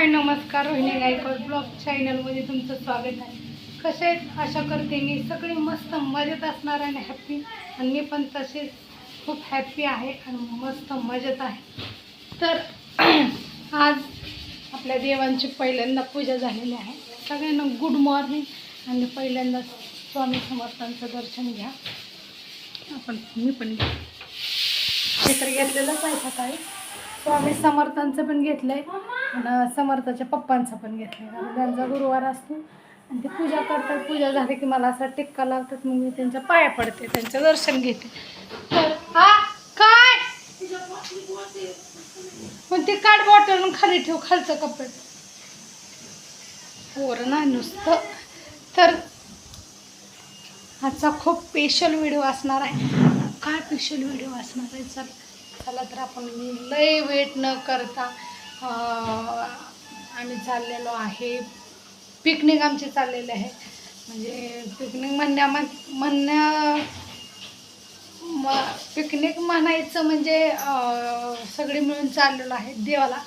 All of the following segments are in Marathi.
हाय नमस्कार रोहिणी गायकवाड ब्लॉग चॅनलमध्ये तुमचं स्वागत आहे. कसे आहेत? आशा करते मी सगळी मस्त मजेत असणार आणि हॅप्पी आणि मी पण तसेच खूप हॅप्पी आहे आणि मस्त मजेत आहे. तर आज आपल्या देवांची पहिल्यांदा पूजा झालेली आहे. सगळ्यांना गुड मॉर्निंग आणि पहिल्यांदा स्वामी समर्थांचं दर्शन घ्या. आपण मी पण घ्या हे तर घेतलेलंच आहे सकाळी. स्वामी समर्थांचं पण घेतलं आहे आणि समर्थाच्या पप्पांचा पण घेतलेला. कारण त्यांचा गुरुवार असतो. आणि ते पूजा करतात. पूजा झाली की मला असा टिक्का लावतात. मग मी त्यांच्या पाया पडते. त्यांचं दर्शन घेते. तर हा काय? पण ते काढ बॉटल खाली ठेव. खालचं कपडे. पोर ना नुसतं. तर आजचा खूप स्पेशल व्हिडिओ असणार आहे. काय स्पेशल व्हिडिओ असणार आहे? चल. चला तर आपण लय वेट न करता आम्ही चाललेलो आहे. पिकनिक आमची चाललेली आहे. म्हणजे पिकनिक म्हणण्या म्हणण्या म पिकनिक म्हणायचं म्हणजे सगळे मिळून चाललेलो आहे देवाला.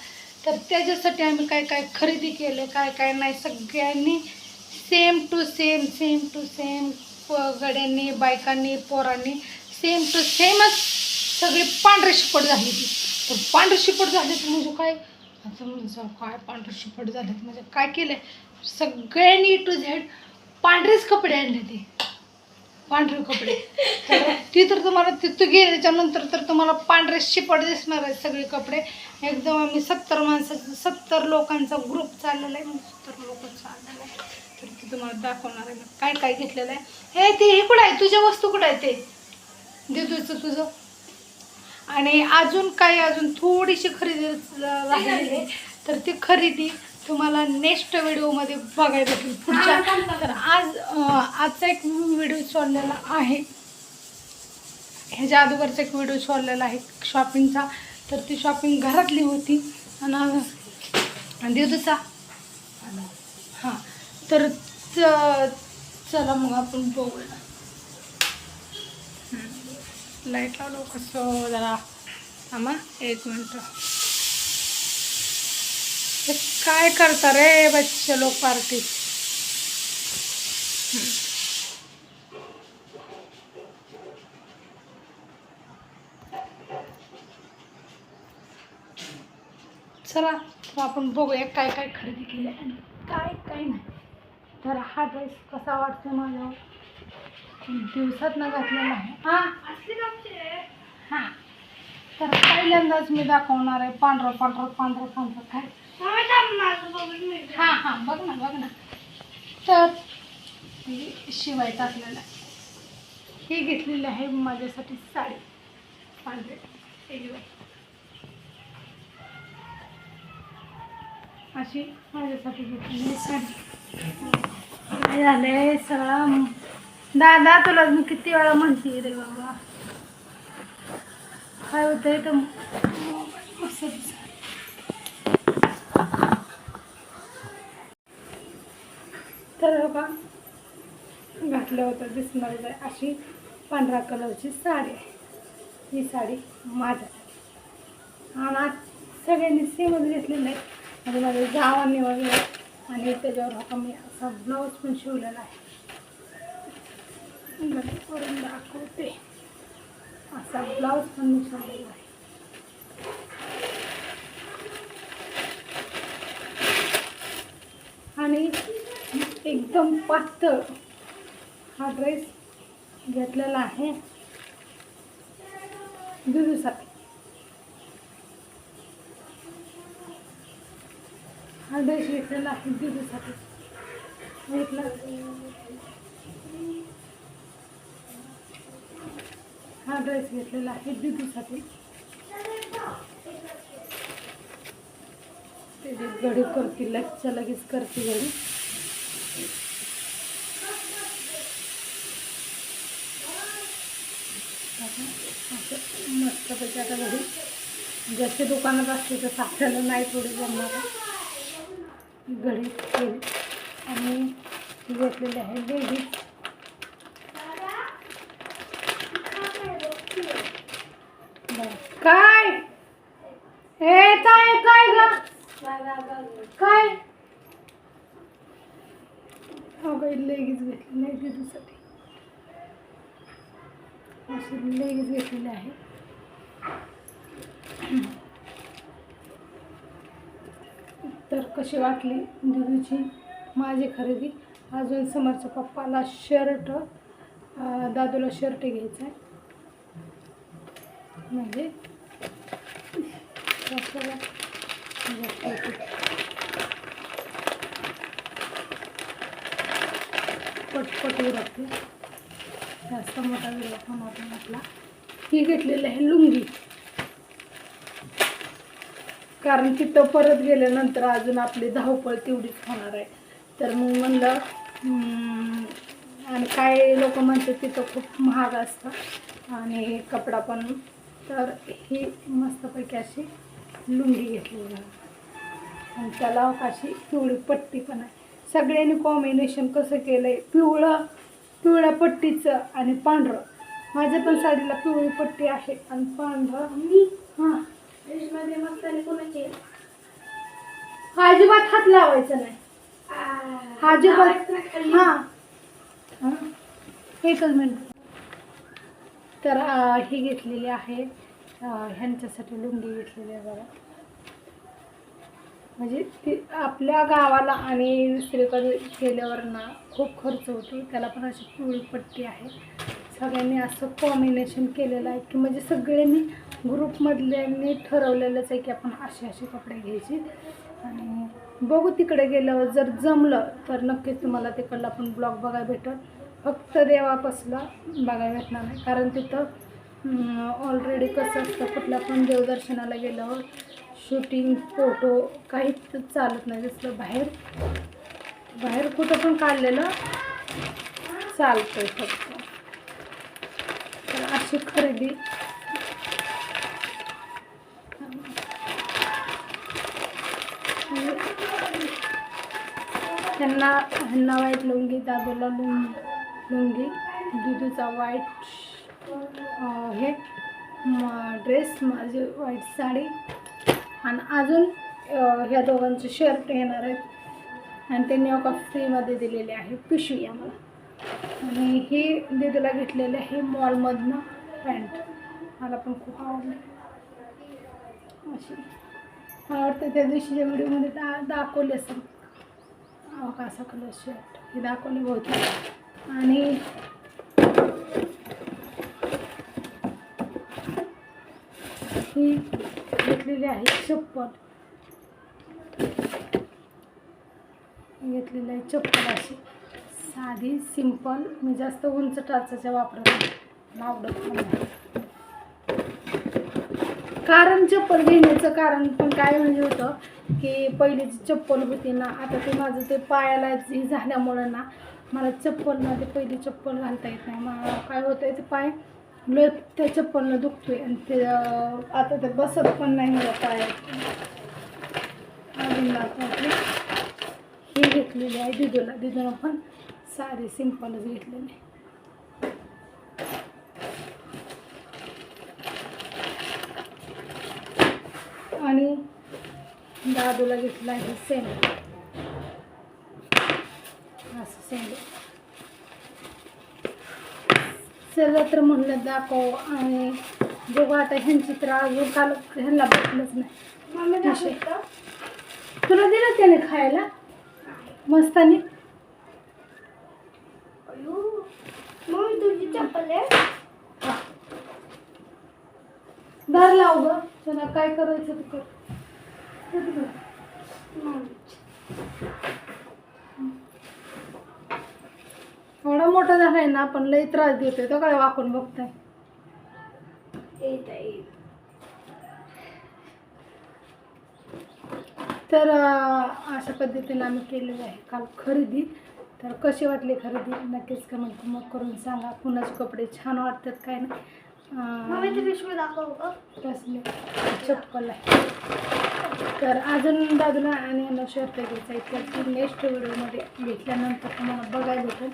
तर त्याच्यासाठी आम्ही काय काय खरेदी केले काय काय नाही सगळ्यांनी same to same same to same गड्यांनी बायकांनी पोरांनी सेम टू सेमच सगळी पांढरी शिपट झाली ती तर पांढरी शिपट झाली तर म्हणजे काय? आता म्हणजे काय पांढरे शिपट झालेत. म्हणजे काय केलं सगळ्यांनी टू झेड पांढरेच कपडे आणले ते. पांढरे कपडे. ती तर तुम्हाला तिथं गेल्याच्यानंतर तर तुम्हाला पांढरे शिपट दिसणार आहेत सगळे कपडे. एकदम आम्ही सत्तर माणसाचा सत्तर लोकांचा ग्रुप चाललेला आहे. सत्तर लोक चाललेला आहे. तर ती तुम्हाला दाखवणार आहे. काय काय घेतलेलं आहे? हे ते हे कुठं आहे? तुझ्या वस्तू कुठं आहे ते? देतोयचं तुझं. आणि अजून काही अजून थोडीशी खरेदी राहिलेली आहे. तर ती खरेदी तुम्हाला नेक्स्ट व्हिडिओमध्ये बघायला भेटेल पुढच्या. तर आज आजचा एक व्हिडिओ सोडलेला आहे. ह्याच्या अगोदरचा एक व्हिडिओ सोडलेला आहे शॉपिंगचा तर ती शॉपिंग घरातली होती. आणि आणि दिवसाचा हां. तर चला मग आपण बघूया. लाइट लावलो कसं जरा थांबा एक मिनटं. काय करता रे बच्चे लोक पार्टी? चला तर आपण बघूया काय काय खरेदी केली आणि काय काय नाही. तर हा ड्रेस कसा वाटतो माझ्यावर? दिवसात न घातलेला आहे. हा. हां. तर पहिल्यांदाच मी दाखवणार आहे पांढरं पांढरं पांढरं पांढरं काय. हां हां. बघ ना बघ ना. तर हे शिवाय टाकलेलं आहे. हे घेतलेली आहे माझ्यासाठी साडी. पांढरे. हे बघ. अशी माझ्यासाठी घेतलेली साडी. काय झालंय? सगळं दादा तुला मी किती वेळा म्हणते रे बाबा. काय होत आहे तर बघा घातलं होतं दिसणार आहे अशी पांढरा कलरची साडी आहे. ही साडी माझ्या. आणि आज सगळ्यांनी सेमच घेतलेलं आहे. म्हणजे माझ्या जावांनी वगैरे आणि त्याच्यावर हा मी असा ब्लाऊज पण शिवलेला आहे. घरी करून दाखवते. असा ब्लाऊज पण मी शिवलेला आहे. आणि एकदम पातळ हा ड्रेस घेतलेला आहे. दुधूसाठी हा ड्रेस घेतलेला आहे दुधूसाठी घेतला हा ड्रेस घेतलेला आहे दिदूसाठी. ते घडी करते लगच्या लगेच करते घडी असं मस्तपैकी आता घडी जसे दुकानात असते तसं आपल्याला नाही थोडी जमणार. घडी केली आणि घेतलेली आहे लेडीज काय? हे काय काय ग? काय? लेगीच घेतली नाही दिदीसाठी अशी लेगीज घेतलेली आहे. तर कशी वाटली दिदीची माझी खरेदी? अजून समोरच्या पप्पाला शर्ट दादूला शर्ट घ्यायचा आहे म्हणजे पटपट उरकते जास्त मोठा व्हिडिओ पण होता म्हटला ही घेतलेली आहे लुंगी. कारण तिथं परत गेल्यानंतर अजून आपली धावपळ तेवढीच होणार आहे. तर मग म्हणलं आणि काय लोक म्हणतात तिथं खूप महाग असतं आणि कपडा पण. तर ही मस्तपैकी अशी लुंगी घेतलेली आहे आणि त्याला अशी पिवळी पट्टी पण आहे. सगळ्यांनी कॉम्बिनेशन कसं केलं आहे पिवळं पिवळ्या पट्टीचं आणि पांढरं. माझ्या पण साडीला पिवळी पट्टी आहे. आणि पांढरं हां. अजिबात हात लावायचा नाही. अजिबात हां. हां. एकच मिनिट. तर ही घेतलेली आहे ह्यांच्यासाठी लुंगी घेतलेली आहे बघा. म्हणजे ती आपल्या गावाला आणि दुसरीकडे गेल्यावर ना खूप खर्च होतो. त्याला पण अशी पिवळी पट्टी आहे. सगळ्यांनी असं कॉम्बिनेशन केलेलं आहे की म्हणजे सगळ्यांनी ग्रुपमधल्यांनी ठरवलेलंच आहे की आपण असे असे कपडे घ्यायचे. आणि बघू तिकडे गेल्यावर जर जमलं तर नक्कीच तुम्हाला तिकडला पण ब्लॉग बघायला भेटल. फक्त देवापासला बघायला भेटणार नाही. कारण तिथं ऑलरेडी कसं असतं कुठल्या पण देवदर्शनाला गेल्यावर शूटिंग फोटो काहीच चालत नाही. जसं बाहेर बाहेर कुठं पण काढलेलं चालतंय फक्त. तर अशी खरेदी. त्यांना ह्यांना वाईट लुंगी दादूला लुंग लुंगी दुधूचा वाईट हे ड्रेस माझी वाईट साडी. आणि अजून ह्या दोघांचे शर्ट येणार आहेत. आणि त्यांनी एका फ्रीमध्ये दिलेले आहे. पिशवी आम्हाला. आणि हे दिदीला घेतलेले आहे मॉलमधनं पॅन्ट. मला पण खूप आवडले. अशी. मला वाटतं त्या दिवशीच्या व्हिडिओमध्ये दा दाखवले असेल. अहो, कसा कलर शर्ट हे दाखवले बहुतेक. आणि ही घेतलेली आहे चप्पल. घेतलेली आहे चप्पल अशी. साधी सिंपल मी जास्त उंच टाचाच्या वापरत आवडत नाही कारण चप्पल घेण्याचं कारण पण काय म्हणजे होतं की पहिलीची चप्पल होती ना आता ते माझं ते पायाला हे झाल्यामुळं ना मला चप्पलमध्ये पहिली चप्पल घालता येत नाही. मला काय होतं ते पाय लय त्या पण दुखतोय आणि ते आता ते बसत पण नाही मला पायात अजून दाखवते ही घेतलेली आहे दिदूला. दिदूला पण सारे सिंपलच घेतलेली. आणि दादूला घेतला आहे सेम असं सेंड चला तर म्हणलं दाखव आणि बघू आता ह्यांची तर अजून काल ह्यांना भेटलंच नाही. विषय. तुला दिलं त्याने खायला? मस्तानी तुझी चप्पल आहे? दार लाव ग. चला काय करायचं तू कर कर तू कर. एवढा मोठा झालाय ना पण लई त्रास देतोय. तो काय वाकून बघताय? आहे तर अशा पद्धतीने आम्ही केलेलं आहे काल खरेदी. तर कशी वाटली खरेदी? नक्कीच कमेंट मग करून सांगा. कुणाचे कपडे छान वाटतात काय नाही. ती पिशवी दाखव का कसले चप्पल आहे. तर अजून दादूला आणि यांना शर्ट घ्यायचा आहे. तर नेक्स्ट व्हिडिओमध्ये घेतल्यानंतर तुम्हाला बघायला भेटेल.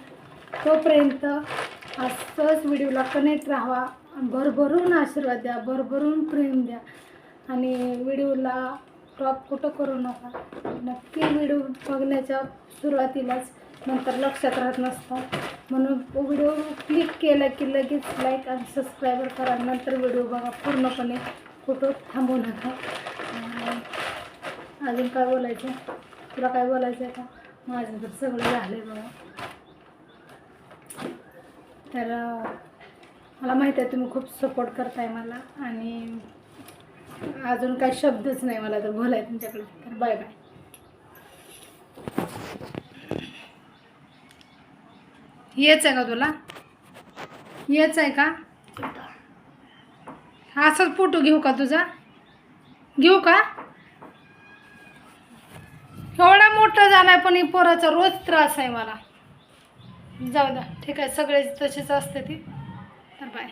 तोपर्यंत असंच व्हिडिओला कनेक्ट राहा भरभरून आशीर्वाद द्या भरभरून प्रेम द्या. आणि व्हिडिओला क्रॉप कुठं करू नका. नक्की व्हिडिओ बघण्याच्या सुरुवातीलाच नंतर लक्षात राहत नसतं. म्हणून व्हिडिओ क्लिक केला की लगेच लाईक आणि सबस्क्राईबर करा. नंतर व्हिडिओ बघा पूर्णपणे. कुठं थांबू नका. अजून काय बोलायचं? तुला काय बोलायचं आहे का? माझं तर सगळं झालं आहे बघा. तर मला माहिती आहे तुम्ही खूप सपोर्ट करताय मला आणि अजून काही शब्दच नाही मला तर बोलाय तुमच्याकडे. तर बाय बाय येच आहे का तुला? येच आहे का? असाच फोटो घेऊ का तुझा? घेऊ का? एवढा मोठा झाला आहे पण पोराचा रोज त्रास आहे मला. जाऊ द्या ठीक आहे सगळे तसेच असते ती. तर बाय.